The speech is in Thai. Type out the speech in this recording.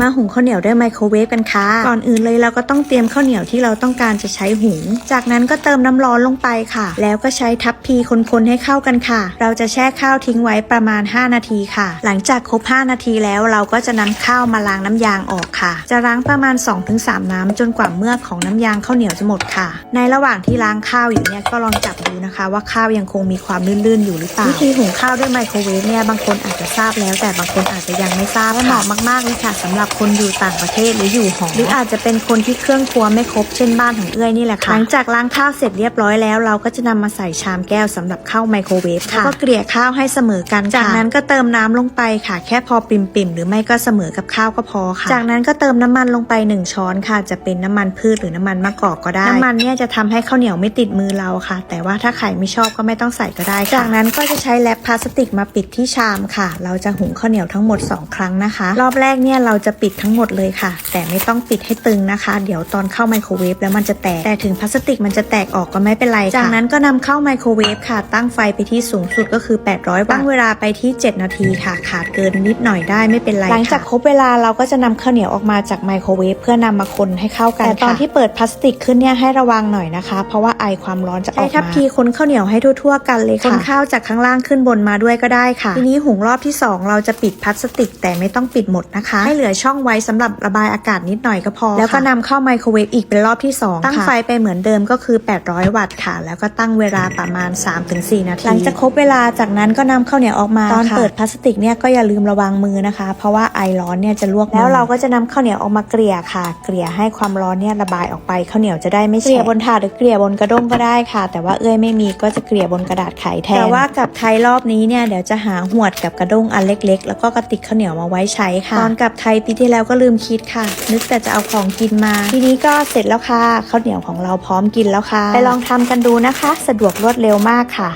มาหุงข้าวเหนียวด้วยไมโครเวฟกันค่ะ ก่อนอื่นเลยเราก็ต้องเตรียมข้าวเหนียวที่เราต้องการจะใช้หุง จากนั้นก็เติมน้ำร้อนลงไปค่ะ แล้วก็ใช้ทัพพีคนๆให้เข้ากันค่ะ เราจะแช่ข้าวทิ้งไว้ประมาณ 5 นาทีค่ะ หลังจากครบ 5 นาทีแล้วเราก็จะนำข้าวมาล้างน้ำยางออกค่ะ จะล้างประมาณ 2-3 น้ำจนกว่าเมือกของน้ำยางข้าวเหนียวจะหมดค่ะ ในระหว่างที่ล้างข้าวอยู่เนี่ยก็ลองจับดูนะคะ ว่าข้าวยังคงมีความลื่นๆอยู่หรือเปล่าวิธีหุงข้าวด้วยไมโครเวฟเนี่ยบางคนอาจจะทราบแล้ว แต่บางคนอาจจะยังไม่ทราบและเหมาะมากๆเลยค่ะสำหรับคนอยู่ต่างประเทศหรืออยู่หอหรืออาจจะเป็นคนที่เครื่องครัวไม่ครบเช่นบ้านของเอื้อยนี่แหละค่ะหลังจากล้างข้าวเสร็จเรียบร้อยแล้ว เราก็จะนำมาใส่ชามแก้วสำหรับเข้าไมโครเวฟค่ะแล้วก็เกลี่ยข้าวให้เสมอกันค่ะจากนั้นก็เติมน้ำลงไปค่ะ แค่พอปิ่มๆหรือไม่ก็เสมอกับข้าวก็พอค่ะ จากนั้นก็เติมน้ำมันลงไปหนึ่งช้อนค่ะ จะเป็นน้ำมันพืชหรือน้ำมันมะกอกก็ได้น้ำมันเนี่ยจะทำให้ข้าวเหนียวไม่ติดมือเราค่ะ แต่ว่าถ้าใครไม่ชอบก็ไม่ต้องใส่ก็ได้ค่ะจากนั้นก็จะใช้แรปพลาสติกมาปิดที่ชามค่ะ เราจะหุงข้าวเหนียวทั้งหมด 2 ครั้งนะคะ รอบแรกเนี่ยเราจะปิดทั้งหมดเลยค่ะ แต่ไม่ต้องปิดให้ตึงนะคะ เดี๋ยวตอนเข้าไมโครเวฟแล้วมันจะแตก แต่ถึงพลาสติกมันจะแตกออกก็ไม่เป็นไรค่ะจากนั้นก็นำเข้าไมโครเวฟค่ะ ตั้งไฟไปที่สูงสุดก็คือ 800วัตต์ตั้งเวลาไปที่ 7 นาทีค่ะ ขาดเกินนิดหน่อยได้ไม่เป็นไร หลังจากครบเวลาเราก็จะนำข้าวเหนียวออกมาจากไมโครเวฟเพื่อนำมาคนให้เข้ากันแต่ตอนที่เปิดพลาสติกขึ้นเนี่ยให้ระวังหน่อยนะคะ เพราะว่าไอความร้อนจะออกมาใช้ทัพพีคนข้าวเหนียวให้ทั่วๆกันเลยค่ะคนข้าวจากข้างล่างขึ้นบนมาด้วยก็ได้ค่ะ ทีนี้หุงรอบที่ 2 เราจะปิดพลาสติกแต่ไม่ต้องปิดหมดนะคะให้เหลือช่องไว้สำหรับระบายอากาศนิดหน่อยก็พอ แล้วก็นำเข้าไมโครเวฟอีกเป็นรอบที่ 2 ตั้งไฟไปเหมือนเดิมก็คือ 800 วัตต์ค่ะ แล้วก็ตั้งเวลาประมาณ 3-4 นาที หลังจากครบเวลาจากนั้นก็นำข้าวเหนียวออกมา ตอนเปิดพลาสติกเนี่ยก็อย่าลืมระวังมือนะคะ เพราะว่าไอร้อนเนี่ยจะลวกมือแล้วเราก็จะนำข้าวเหนียวออกมาเกลี่ยค่ะ เกลี่ยให้ความร้อนเนี่ยระบายออกไปข้าวเหนียวจะได้ไม่เกลี่ยบนถาดหรือเกลี่ยบนกระด้งก็ได้ค่ะ แต่ว่าเอ้ยไม่มีก็จะเกลี่ยบนกระดาษไขแทนแต่ว่ากับไทยรอบนี้เนี่ยเดี๋ยวจะหาหวดกับกระด้งอันเล็ก ๆ แล้วก็กระติกข้าวเหนียวมาไว้ใช้ค่ะตอนกลับไทยปีที่แล้วก็ลืมคิดค่ะ นึกแต่จะเอาของกินมา ทีนี้ก็เสร็จแล้วค่ะข้าวเหนียวของเราพร้อมกินแล้วค่ะ ไปลองทำกันดูนะคะ สะดวกรวดเร็วมากค่ะ